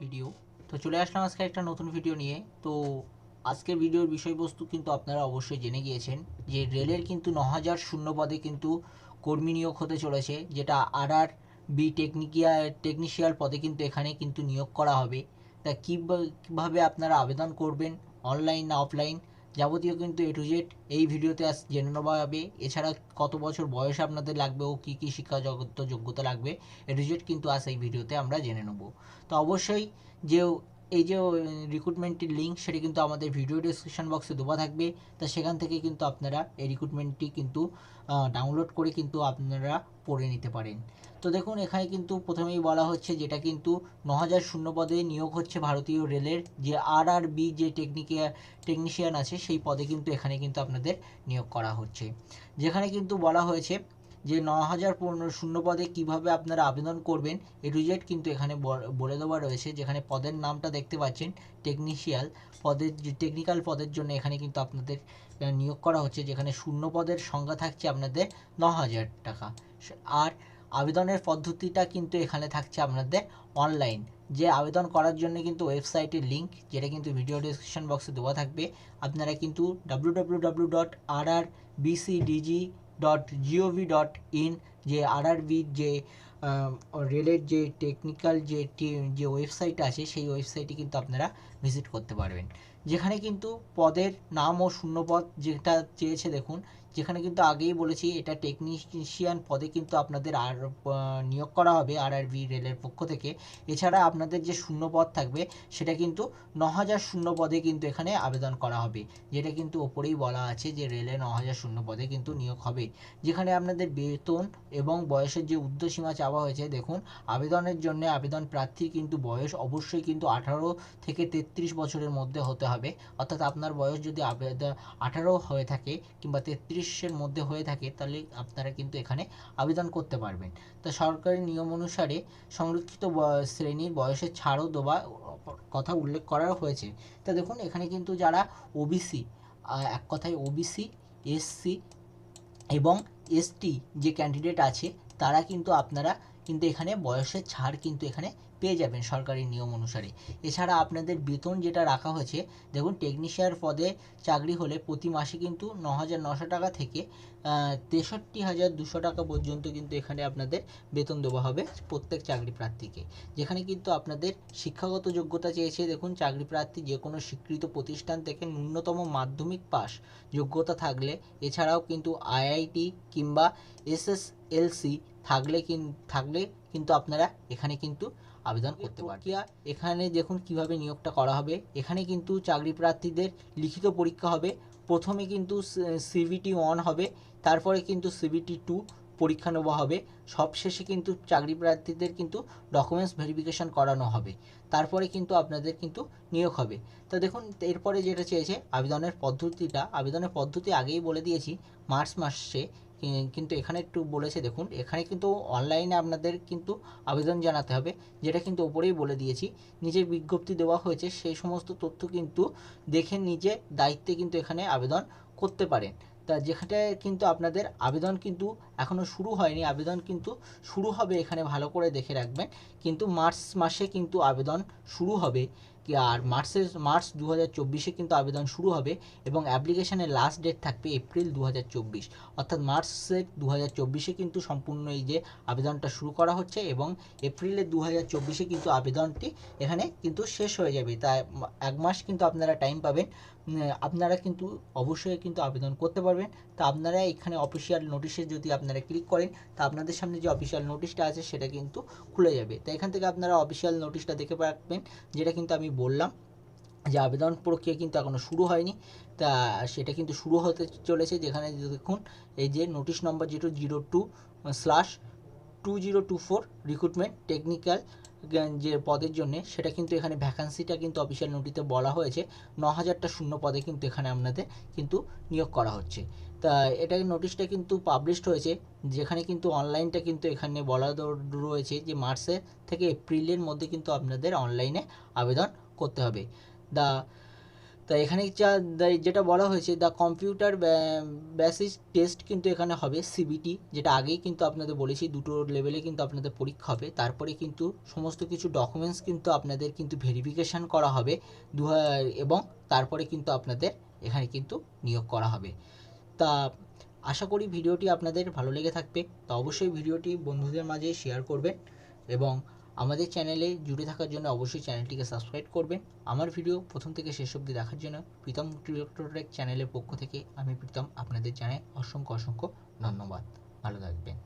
Video তো চলে আসলাম আজকে একটা নতুন ভিডিও নিয়ে। তো আজকের ভিডিওর বিষয়বস্তু কিন্তু আপনারা অবশ্যই জেনে গিয়েছেন যে রেলের কিন্তু ন হাজার শূন্য পদে কিন্তু কর্মী নিয়োগ হতে চলেছে, যেটা আর আর বি টেকনিকিয়া টেকনিশিয়াল পদে কিন্তু এখানে কিন্তু নিয়োগ করা হবে। তা কীভাবে আপনারা আবেদন করবেন অনলাইন না অফলাইন যাবতীয় কিন্তু এ টু জেড এই ভিডিওতে আজ জেনে নেওয়া হবে। এছাড়া কত বছর বয়স আপনাদের লাগবে ও কী কী শিক্ষাগত যোগ্যতা লাগবে? এ টু জেড কিন্তু আজ এই ভিডিওতে, আমরা জেনে নেব। তো অবশ্যই যে এই যে রিক্রুটমেন্টের লিঙ্ক সেটি কিন্তু আমাদের ভিডিও ডিসক্রিপশন বক্সে দেওয়া থাকবে। তা সেখান থেকে কিন্তু আপনারা এই রিক্রুটমেন্টটি কিন্তু ডাউনলোড করে কিন্তু আপনারা পড়ে নিতে পারেন। তো দেখুন, এখানে কিন্তু প্রথমেই বলা হচ্ছে যেটা কিন্তু ন হাজার শূন্য পদে নিয়োগ হচ্ছে ভারতীয় রেলের যে আর আর বি যে টেকনিকিয়া টেকনিশিয়ান আছে, সেই পদে কিন্তু এখানে কিন্তু আপনাদের নিয়োগ করা হচ্ছে। যেখানে কিন্তু বলা হয়েছে যে ন হাজার পনেরো শূন্য পদে কীভাবে আপনারা আবেদন করবেন, এ টু জেড কিন্তু এখানে বলে দেওয়া রয়েছে, যেখানে পদের নামটা দেখতে পাচ্ছেন টেকনিশিয়াল পদের যে টেকনিক্যাল পদের জন্য এখানে কিন্তু আপনাদের নিয়োগ করা হচ্ছে, যেখানে শূন্য পদের সংখ্যা থাকছে আপনাদের ন হাজার টাকা আর আবেদনের পদ্ধতিটা কিন্তু এখানে থাকছে আপনাদের অনলাইন যে আবেদন করার জন্য কিন্তু ওয়েবসাইটের লিঙ্ক যেটা কিন্তু ভিডিও ডিসক্রিপশন বক্সে দেওয়া থাকবে, আপনারা কিন্তু W W W dot R R B C D G dot G O V dot in যে আরআরবির যে রেলের যে টেকনিক্যাল যে যে ওয়েবসাইট আছে, সেই ওয়েবসাইটে কিন্তু আপনারা ভিজিট করতে পারবেন। যেখানে কিন্তু পদের নাম ও শূন্যপদ যেটা চেয়েছে দেখুন, যেখানে কিন্তু আগেই বলেছি এটা টেকনিশিয়ান পদে কিন্তু আপনাদের আর নিয়োগ করা হবে আরআরবি রেলের পক্ষ থেকে। এছাড়া আপনাদের যে শূন্য পদ থাকবে, সেটা কিন্তু ন হাজার শূন্য পদে কিন্তু এখানে আবেদন করা হবে। যেটা কিন্তু ওপরেই বলা আছে যে রেলে ন হাজার শূন্য পদে কিন্তু নিয়োগ হবে। যেখানে আপনাদের বেতন এবং বয়সের যে ঊর্ধ্বসীমা চাওয়া হয়েছে, দেখুন, আবেদনের জন্য আবেদন প্রার্থীর কিন্তু বয়স অবশ্যই কিন্তু আঠারো থেকে তেত্রিশ বছরের মধ্যে হতে হবে অর্থাৎ আপনার বয়স যদি আঠারো হয়ে থাকে কিংবা তেত্রিশের মধ্যে হয়ে থাকে, তাহলে আপনারা কিন্তু এখানে আবেদন করতে পারবেন। তো সরকারি নিয়ম অনুসারে সংরক্ষিত শ্রেণির বয়সের ছাড়ও দেওয়া কথা উল্লেখ করা হয়েছে। তা দেখুন, এখানে কিন্তু যারা ওবিসি এক কথায় ওবিসি এসসি এবং এসটি যে ক্যান্ডিডেট আছে, তারা কিন্তু আপনারা কিন্তু এখানে বয়সের ছাড় কিন্তু এখানে পেয়ে যাবেন সরকারি নিয়ম অনুসারে। এছাড়া আপনাদের বেতন যেটা রাখা হয়েছে, দেখুন টেকনিশিয়ার পদে চাকরি হলে প্রতি মাসে কিন্তু ন হাজার নশো টাকা থেকে তেষট্টি হাজার দুশো টাকা পর্যন্ত কিন্তু এখানে আপনাদের বেতন দেওয়া হবে প্রত্যেক চাকরি প্রার্থীকে। যেখানে কিন্তু আপনাদের শিক্ষাগত যোগ্যতা চেয়েছে, দেখুন চাকরি প্রার্থী যে কোনো স্বীকৃত প্রতিষ্ঠান থেকে ন্যূনতম মাধ্যমিক পাস যোগ্যতা থাকলে, এছাড়াও কিন্তু আইআইটি কিংবা এসএসএলসি থাকলে থাকলে কিন্তু আপনারা এখানে কিন্তু আবেদন করতে পারেন এখানে দেখুন কীভাবে নিয়োগটা করা হবে। এখানে কিন্তু চাকরি প্রার্থীদের লিখিত পরীক্ষা হবে। প্রথমে কিন্তু সিভিটি ওয়ান হবে তারপরে কিন্তু সিভিটি টু পরীক্ষা নেওয়া হবে। সবশেষে কিন্তু চাকরি প্রার্থীদের কিন্তু ডকুমেন্টস ভেরিফিকেশন করানো হবে। তারপরে কিন্তু আপনাদের কিন্তু নিয়োগ হবে। তো দেখুন এরপরে যেটা চেয়েছে আবেদনের পদ্ধতিটা আবেদনের পদ্ধতি আগেই বলে দিয়েছি মার্চ মাসে কিন্তু এখানে একটু বলেছে, দেখুন, এখানে কিন্তু অনলাইনে আপনাদের কিন্তু আবেদন জানাতে হবে, যেটা কিন্তু ওপরেই বলে দিয়েছি। নিজের বিজ্ঞপ্তি দেওয়া হয়েছে, সেই সমস্ত তথ্য কিন্তু দেখে নিজে দায়িত্বে কিন্তু এখানে আবেদন করতে পারেন। তা যেখানে কিন্তু আপনাদের আবেদন কিন্তু এখনও শুরু হয়নি, আবেদন কিন্তু শুরু হবে, এখানে ভালো করে দেখে রাখবেন। কিন্তু মার্চ মাসে কিন্তু আবেদন শুরু হবে। আর? মার্চের, মার্চ দু হাজার চব্বিশে কিন্তু আবেদন শুরু হবে এবং অ্যাপ্লিকেশনের লাস্ট ডেট থাকবে এপ্রিল দু হাজার চব্বিশ। অর্থাৎ মার্চের দু হাজার চব্বিশে কিন্তু সম্পূর্ণ এই যে আবেদনটা শুরু করা হচ্ছে এবং এপ্রিলের দু হাজার চব্বিশে কিন্তু আবেদনটি এখানে কিন্তু শেষ হয়ে যাবে। তাই এক মাস কিন্তু আপনারা টাইম পাবেন। আপনারা কিন্তু অবশ্যই কিন্তু আবেদন করতে পারবেন। তা আপনারা এখানে অফিসিয়াল নোটিশে যদি আপনারা ক্লিক করেন, তা আপনাদের সামনে যে অফিসিয়াল নোটিশটা আছে সেটা কিন্তু খুলে যাবে। তো এখান থেকে আপনারা অফিসিয়াল নোটিশটা দেখে পাবেন যেটা কিন্তু আমি বললাম যে আবেদন প্রক্রিয়া কিন্তু এখনও শুরু হয়নি। তা সেটা কিন্তু শুরু হতে চলেছে। যেখানে দেখুন, এই যে নোটিশ নম্বর যেটা zero two slash two zero two four recruitment technical যে পদের জন্য, সেটা কিন্তু এখানে ভ্যাকান্সিটা কিন্তু অফিসিয়াল নোটিতে বলা হয়েছে। ন হাজারটা শূন্য পদে কিন্তু এখানে আপনাদের কিন্তু নিয়োগ করা হচ্ছে। তা এটা নোটিশটা কিন্তু পাবলিশড হয়েছে, যেখানে কিন্তু অনলাইনটা কিন্তু এখানে বলা রয়েছে যে মার্চের থেকে এপ্রিলের মধ্যে কিন্তু আপনাদের অনলাইনে আবেদন করতে হবে। দা তা এখানে যা যেটা বলা হয়েছে দ্য কম্পিউটার বেসিস টেস্ট কিন্তু এখানে হবে সিবিটি যেটা আগেই কিন্তু আপনাদের বলেছি, দুটো লেভেলে কিন্তু আপনাদের পরীক্ষা হবে। তারপরে কিন্তু সমস্ত কিছু ডকুমেন্টস কিন্তু আপনাদের কিন্তু ভেরিফিকেশান করা হবে দু এবং তারপরে কিন্তু আপনাদের এখানে কিন্তু নিয়োগ করা হবে। তা আশা করি ভিডিওটি আপনাদের ভালো লেগে থাকবে। তো অবশ্যই ভিডিওটি বন্ধুদের মাঝে শেয়ার করবেন, এবং আমাদের চ্যানেলে জুড়ে থাকার জন্য অবশ্যই চ্যানেলটিকে সাবস্ক্রাইব করবেন। আমার ভিডিও প্রথম থেকে শেষ অবধি দেখার জন্য প্রীতম টিউটোরিয়াল চ্যানেলের পক্ষ থেকে আমি প্রীতম আপনাদের জানাই অসংখ্য অসংখ্য ধন্যবাদ। ভালো থাকবেন।